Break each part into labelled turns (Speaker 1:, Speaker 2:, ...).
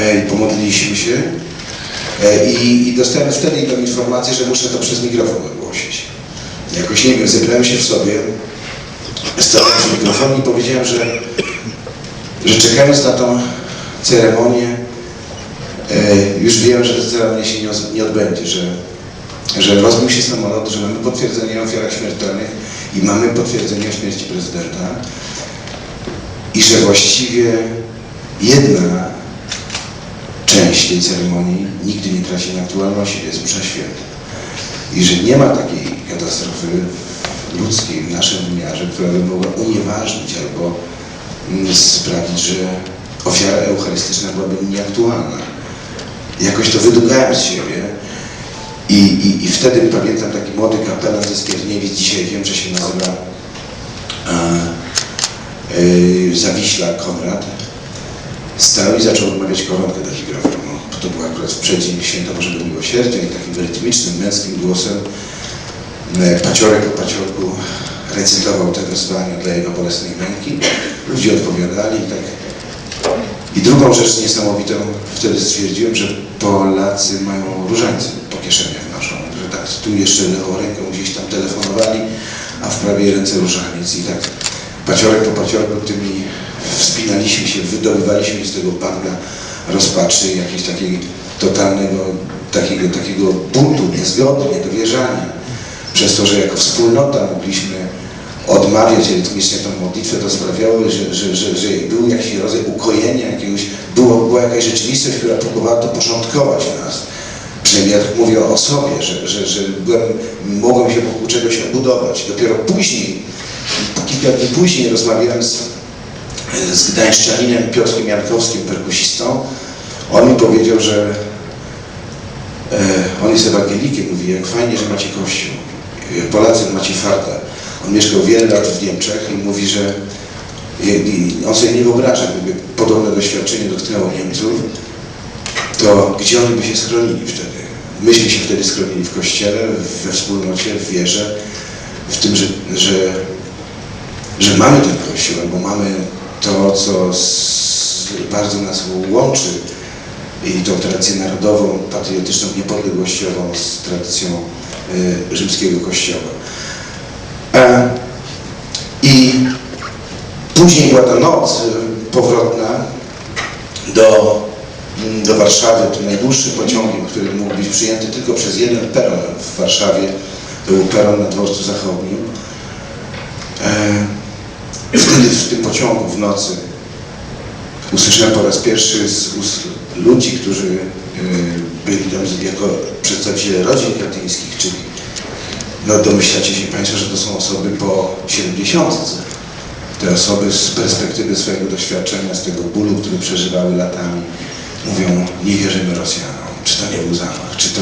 Speaker 1: e, i pomodliliśmy się e, i, i dostałem wtedy tą informację, że muszę to przez mikrofon ogłosić. Jakoś nie wiem, zebrałem się w sobie, stałem przy mikrofonie i powiedziałem, że, że czekając na tą ceremonię, e, już wiem, że ta ceremonia się nie, odbędzie, że, że rozbił się samolot, że mamy potwierdzenie o ofiarach śmiertelnych i mamy potwierdzenie o śmierci prezydenta i że właściwie jedna część tej ceremonii nigdy nie traci na aktualności, jest msza święta. I że nie ma takiej katastrofy ludzkiej w naszym wymiarze, która by mogła unieważnić albo mm, sprawić, że ofiara eucharystyczna byłaby nieaktualna. Jakoś to wydugałem z siebie i, i, i wtedy pamiętam taki młody kapelan ze Skierniewic, dzisiaj wiem, że się nazywa e, e, Zawiśla Konrad, stał i zaczął odmawiać koronkę mikrofonu. To było akurat w przeddzień Święta Bożego Miłosierdzia i takim rytmicznym, męskim głosem e, paciorek po paciorku recytował te wezwania dla jego bolesnej męki. Ludzie odpowiadali i tak. I drugą rzecz niesamowitą wtedy stwierdziłem, że Polacy mają różańce po kieszeniach noszą, że tak tu jeszcze lewą ręką gdzieś tam telefonowali, a w prawej ręce różaniec i tak paciorek po paciorku tymi wspinaliśmy się, wydobywaliśmy z tego bagna rozpaczy, jakiegoś takiego totalnego, takiego, takiego buntu, niezgody, niedowierzania. Przez to, że jako wspólnota mogliśmy odmawiać rytmicznie tą modlitwę, to sprawiało, że, że, że, że był jakiś rodzaj ukojenia, jakiegoś, było, była jakaś rzeczywistość, która próbowała to porządkować w nas. Przynajmniej ja mówię o sobie, że, że, że byłem, mogłem się wokół czegoś obudować. Dopiero później, kilka dni później rozmawiałem z, z gdańszczaninem Piotrkiem Jankowskim, perkusistą. On mi powiedział, że e, on jest ewangelikiem, mówi, jak fajnie, że macie kościół. Jak Polacy macie farta. On mieszkał wiele lat w Niemczech i mówi, że on sobie nie wyobraża, gdyby podobne doświadczenie dotknęło Niemców, to gdzie oni by się schronili wtedy? Myśmy się wtedy schronili w kościele, we wspólnocie, w wierze, w tym, że, że, że mamy ten kościół, albo mamy to, co z, bardzo nas łączy i tą tradycję narodową, patriotyczną, niepodległościową z tradycją y, rzymskiego kościoła. E, I później była ta noc y, powrotna do, mm, do Warszawy, tym najdłuższym pociągiem, który mógł być przyjęty tylko przez jeden peron w Warszawie. Był peron na dworcu zachodnim. E, Wtedy w tym pociągu w nocy usłyszałem po raz pierwszy z ust ludzi, którzy y, byli tam jako przedstawiciele rodzin katyńskich, czyli no domyślacie się Państwo, że to są osoby po 70. Te osoby z perspektywy swojego doświadczenia, z tego bólu, który przeżywały latami, mówią, nie wierzymy Rosjanom. Czy to nie był zamach? Czy to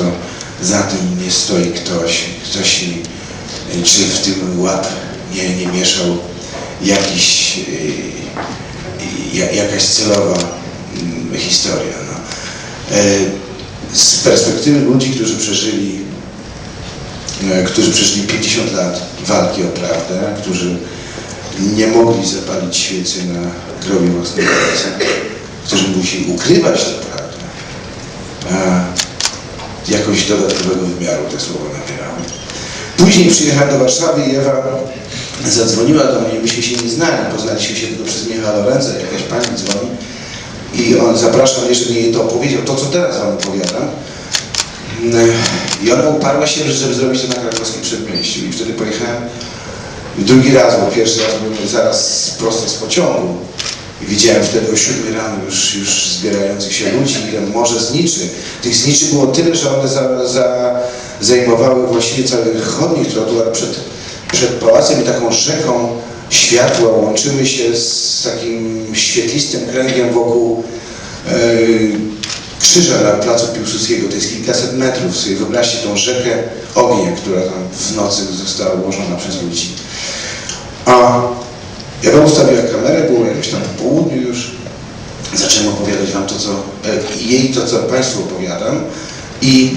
Speaker 1: za tym nie stoi ktoś? Ktoś, y, czy w tym ład nie, nie mieszał jakiś, y, ja- jakaś celowa mm, historia. No. E, Z perspektywy ludzi, którzy przeżyli e, którzy przeżyli 50 lat walki o prawdę, którzy nie mogli zapalić świecy na grobie własnego ojca, którzy musieli ukrywać tę prawdę, jakoś dodatkowego wymiaru te słowa nabierały. Później przyjechałem do Warszawy i Ewa zadzwoniła do mnie, myśmy się nie znali, poznaliśmy się tylko przez Michała Lorenza, jakaś pani dzwoni i on zapraszał mnie, żebym jej to opowiedział, to co teraz wam opowiadam. I ona uparła się, żeby zrobić to na krakowskim przedmieściu. I wtedy pojechałem drugi raz, bo pierwszy raz byłem zaraz prosto z pociągu. I widziałem wtedy o 7 rano już, już zbierających się ludzi i morze zniczy. Tych zniczy było tyle, że one za, za, zajmowały właściwie cały chodnik trotuar przed, przed pałacem i taką rzeką światła łączyły się z takim świetlistym kręgiem wokół e, krzyża na placu Piłsudskiego, to jest kilkaset metrów, sobie wyobraźcie tą rzekę ognia, która tam w nocy została ułożona przez ludzi. A ja bym ustawiła kamerę, było jakoś tam po południu już, zacząłem opowiadać wam to, co, e, jej to, co państwu opowiadam. I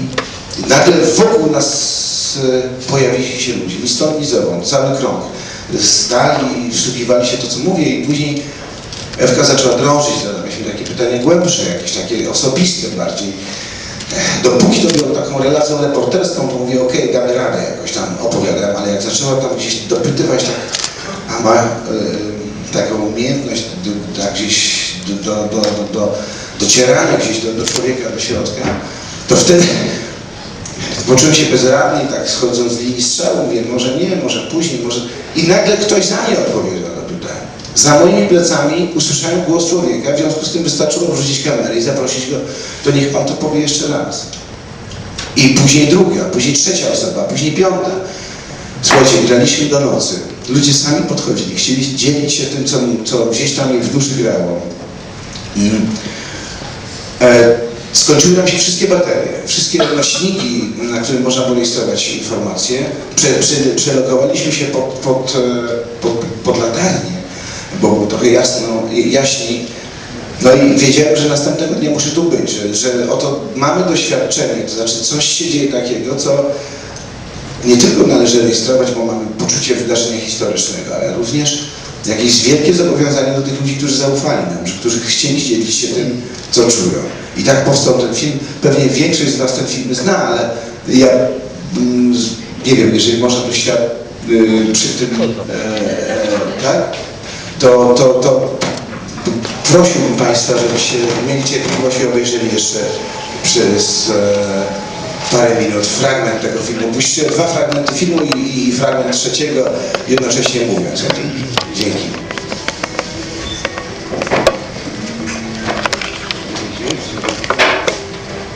Speaker 1: nagle wokół nas e, pojawili się ludzie, ni zowąd, cały krąg. Stali i wsłuchiwali się to, co mówię i później Ewka zaczęła drążyć, zadaliśmy takie pytania głębsze, jakieś takie osobiste bardziej. Dopóki to było taką relacją reporterską, to mówię, okej, damy radę, jakoś tam opowiadam, ale jak zaczęła tam gdzieś dopytywać, tak, a ma e, taką umiejętność, gdzieś do, do, do, do docierania gdzieś do, do człowieka, do środka, to wtedy poczułem się bezradny i tak schodząc z linii strzału, mówię, może nie, może później, może... I nagle ktoś za mnie odpowiedział na pytanie. Za moimi plecami usłyszałem głos człowieka, w związku z tym wystarczyło wrzucić kamerę i zaprosić go, to niech pan to powie jeszcze raz. I później druga, później trzecia osoba, później piąta. Słuchajcie, graliśmy do nocy. Ludzie sami podchodzili, chcieli dzielić się tym, co, co gdzieś tam im w duszy grało. Mm. E, skończyły nam się wszystkie baterie, wszystkie nośniki, na których można było rejestrować informacje. Prze, prze, przelogowaliśmy się pod, pod, e, pod, pod latarnię, bo było trochę jasno, jaśniej. No i wiedziałem, że następnego dnia muszę tu być, że, że oto mamy doświadczenie, to znaczy coś się dzieje takiego, co nie tylko należy rejestrować, bo mamy poczucie wydarzenia historycznego, ale również jakieś wielkie zobowiązanie do tych ludzi, którzy zaufali nam, którzy chcieli dzielić się tym, co czują. I tak powstał ten film. Pewnie większość z Was ten film zna, ale ja mm, nie wiem, jeżeli można to świat y, przy tym, e, tak? To, to, to prosiłbym Państwa, żebyście mieli cierpliwość i obejrzeli jeszcze przez e, parę minut fragment tego filmu. Puśćcie dwa fragmenty filmu i, i fragment trzeciego, jednocześnie mówiąc o tym. Dzięki.